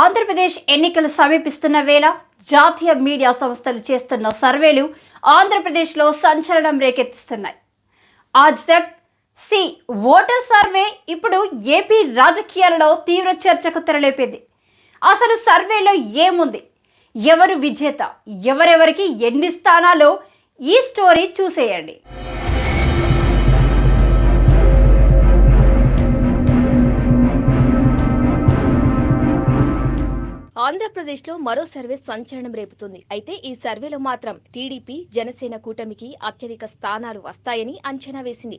ఆంధ్రప్రదేశ్ ఎన్నికలు సమీపిస్తున్న వేళ జాతీయ మీడియా సంస్థలు చేస్తున్న సర్వేలు ఆంధ్రప్రదేశ్లో సంచలనం రేకెత్తిస్తున్నాయి. Aaj Tak C voter survey ఇప్పుడు ఏపీ రాజకీయాలలో తీవ్ర చర్చకు తెరలేపింది. అసలు సర్వేలో ఏముంది? ఎవరు విజేత? ఎవరెవరికి ఎన్ని స్థానాలో? ఈ స్టోరీ చూసేయండి. ఆంధ్రప్రదేశ్లో మరో సర్వే సంచలనం రేపుతుంది. అయితే ఈ సర్వేలో మాత్రం టీడీపీ జనసేన కూటమికి అత్యధిక స్థానాలు వస్తాయని అంచనా వేసింది.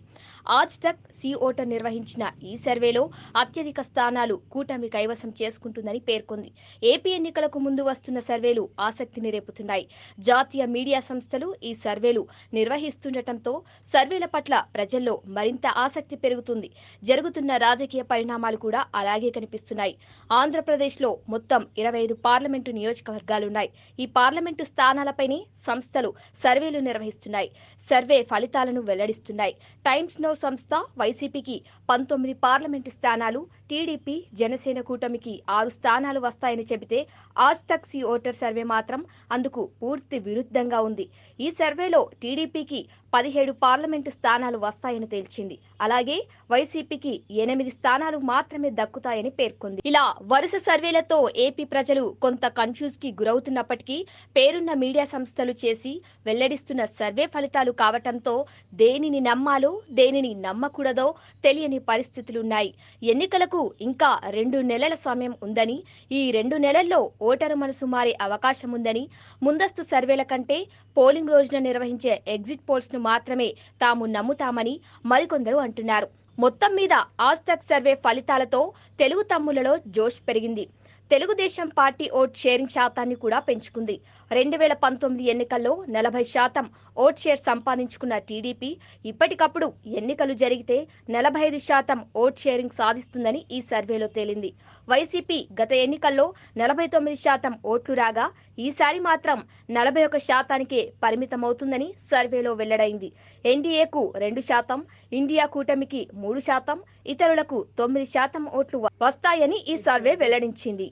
ఆజ్ తక్ సి నిర్వహించిన ఈ సర్వేలో అత్యధిక స్థానాలు కూటమి కైవసం చేసుకుంటుందని పేర్కొంది. ఏపీ ఎన్నికలకు ముందు వస్తున్న సర్వేలు ఆసక్తిని రేపుతున్నాయి. జాతీయ మీడియా సంస్థలు ఈ సర్వేలు నిర్వహిస్తుండటంతో సర్వేల పట్ల ప్రజల్లో మరింత ఆసక్తి పెరుగుతుంది. జరుగుతున్న రాజకీయ పరిణామాలు కూడా అలాగే కనిపిస్తున్నాయి. ఆంధ్రప్రదేశ్లో మొత్తం ఇరవై ఐదు పార్లమెంటు నియోజకవర్గాలున్నాయి. ఈ పార్లమెంటు స్థానాలపైనే సంస్థలు సర్వేలు నిర్వహిస్తున్నాయి. సర్వే ఫలితాలను వెల్లడిస్తున్నాయి. టైమ్స్ నో సంస్థ వైసీపీకి పంతొమ్మిది పార్లమెంటు స్థానాలు టీడీపీ జనసేన కూటమికి ఆరు స్థానాలు వస్తాయని చెబితే ఆజ్ తక్ సి ఓటర్ సర్వే మాత్రం అందుకు పూర్తి విరుద్ధంగా ఉంది. ఈ సర్వేలో టీడీపీకి పదిహేడు పార్లమెంటు స్థానాలు వస్తాయని తేల్చింది. అలాగే వైసీపీకి ఎనిమిది స్థానాలు మాత్రమే దక్కుతాయని పేర్కొంది. ఇలా వరుస సర్వేలతో ఏపీ ప్రజలు కొంత కన్ఫ్యూజ్కి గురవుతున్నప్పటికీ పేరున్న మీడియా సంస్థలు చేసి వెల్లడిస్తున్న సర్వే ఫలితాలు కావటంతో దేనిని నమ్మాలో దేనిని నమ్మకూడదో తెలియని పరిస్థితులున్నాయి. ఎన్నికలకు ఇంకా రెండు నెలల సమయం ఉందని ఈ రెండు నెలల్లో ఓటరు మనసు మారే అవకాశం ఉందని ముందస్తు సర్వేల కంటే పోలింగ్ రోజున నిర్వహించే ఎగ్జిట్ పోల్స్ను మాత్రమే తాము నమ్ముతామని మరికొందరు అంటున్నారు. మొత్తం మీద ఆస్తక్ సర్వే ఫలితాలతో తెలుగు తమ్ములలో జోష్ పెరిగింది. తెలుగుదేశం పార్టీ ఓట్ షేరింగ్ శాతాన్ని కూడా పెంచుకుంది. రెండు వేల పంతొమ్మిది ఎన్నికల్లో నలభై శాతం ఓట్ షేర్ సంపాదించుకున్న టీడీపీ ఇప్పటికప్పుడు ఎన్నికలు జరిగితే నలభై ఐదు శాతం ఓట్ షేరింగ్ సాధిస్తుందని ఈ సర్వేలో తేలింది. వైసీపీ గత ఎన్నికల్లో నలభై తొమ్మిది శాతం ఓట్లు రాగా ఈసారి మాత్రం నలభై ఒక శాతానికే పరిమితమవుతుందని సర్వేలో వెల్లడైంది. ఎన్డీఏకు రెండు శాతం ఇండియా కూటమికి మూడు శాతం ఇతరులకు తొమ్మిది శాతం ఓట్లు వస్తాయని ఈ సర్వే వెల్లడించింది.